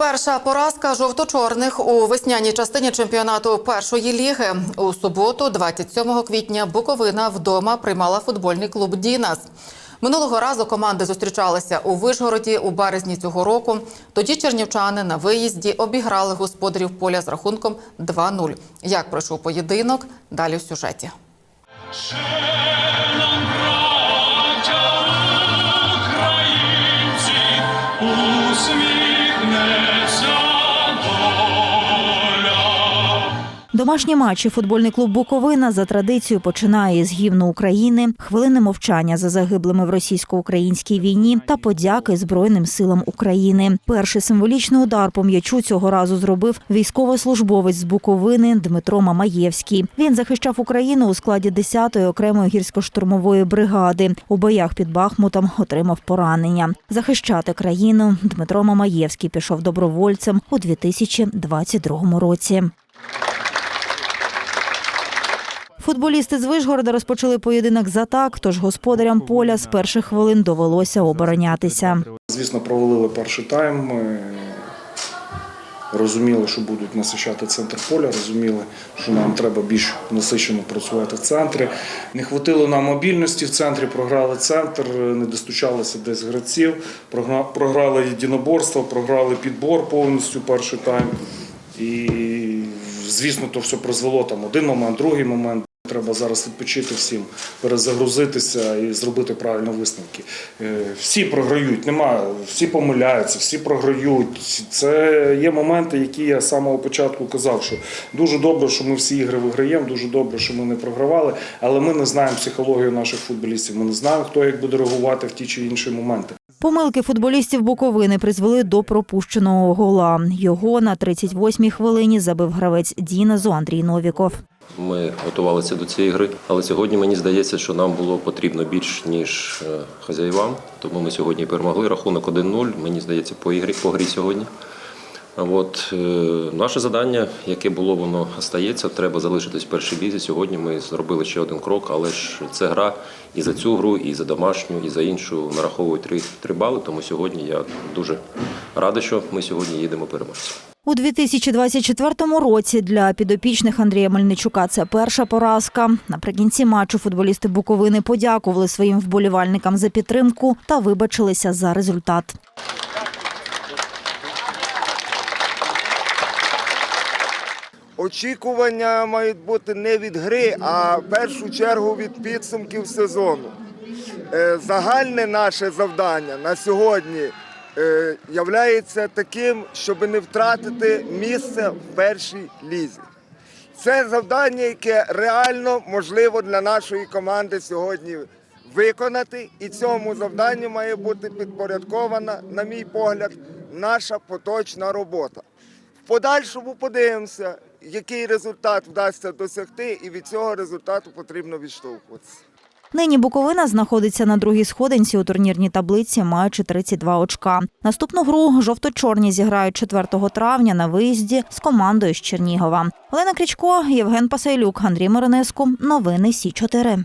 Перша поразка жовто-чорних у весняній частині чемпіонату першої ліги. У суботу, 27 квітня, Буковина вдома приймала футбольний клуб Дінас. Минулого разу команди зустрічалися у Вишгороді у березні цього року. Тоді чернівчани на виїзді обіграли господарів поля з рахунком 2-0. Як пройшов поєдинок? Далі в сюжеті. Домашні матчі футбольний клуб Буковина за традицією починає з гімну України, хвилини мовчання за загиблими в російсько-українській війні та подяки Збройним силам України. Перший символічний удар по м'ячу цього разу зробив військовослужбовець з Буковини Дмитро Мамаєвський. Він захищав Україну у складі 10-ї окремої гірсько-штурмової бригади. У боях під Бахмутом отримав поранення. Захищати країну Дмитро Мамаєвський пішов добровольцем у 2022 році. Футболісти з Вишгорода розпочали поєдинок за так, тож господарям поля з перших хвилин довелося оборонятися. Звісно, провалили перший тайм. Ми розуміли, що будуть насичати центр поля, розуміли, що нам треба більш насичено працювати в центрі. Не хватило нам мобільності в центрі, програли центр, не достучалися десь гравців, програли єдиноборство, програли підбор повністю перший тайм. І, звісно, то все призвело там один момент, другий момент. Треба зараз відпочити всім, перезагрузитися і зробити правильні висновки. Е, Всі програють, немає, всі помиляються, всі програють. Це є моменти, які я з самого початку казав, що дуже добре, що ми всі ігри виграємо, дуже добре, що ми не програвали, але ми не знаємо психологію наших футболістів. Ми не знаємо, хто як буде реагувати в ті чи інші моменти. Помилки футболістів Буковини призвели до пропущеного гола. Його на 38-й хвилині забив гравець Діназу Андрій Новіков. Ми готувалися до цієї гри, але сьогодні мені здається, що нам було потрібно більш ніж е, хазяївам. Тому ми сьогодні перемогли. Рахунок 1-0. Мені здається, по ігрі по грі сьогодні. От е, наше завдання, яке було, воно остається. Треба залишитись в першій лізі. Сьогодні ми зробили ще один крок, але ж це гра і за цю гру, і за домашню, і за іншу нараховують три, три бали. Тому сьогодні я дуже радий, що ми сьогодні їдемо переможцем. У 2024 році для підопічних Андрія Мельничука це перша поразка. Наприкінці матчу футболісти Буковини подякували своїм вболівальникам за підтримку та вибачилися за результат. Очікування мають бути не від гри, а в першу чергу від підсумків сезону. Е, Загальне наше завдання на сьогодні являється таким, щоб не втратити місце в першій лізі. Це завдання, яке реально можливо для нашої команди сьогодні виконати, і цьому завданню має бути підпорядкована, на мій погляд, наша поточна робота. В подальшому подивимося, який результат вдасться досягти, і від цього результату потрібно відштовхуватися. Нині Буковина знаходиться на другій сходинці у турнірній таблиці, маючи 32 очка. Наступну гру жовто-чорні зіграють 4 травня на виїзді з командою з Чернігова. Олена Крічко, Євген Пасайлюк, Андрій Миронеску. Новини Сі 4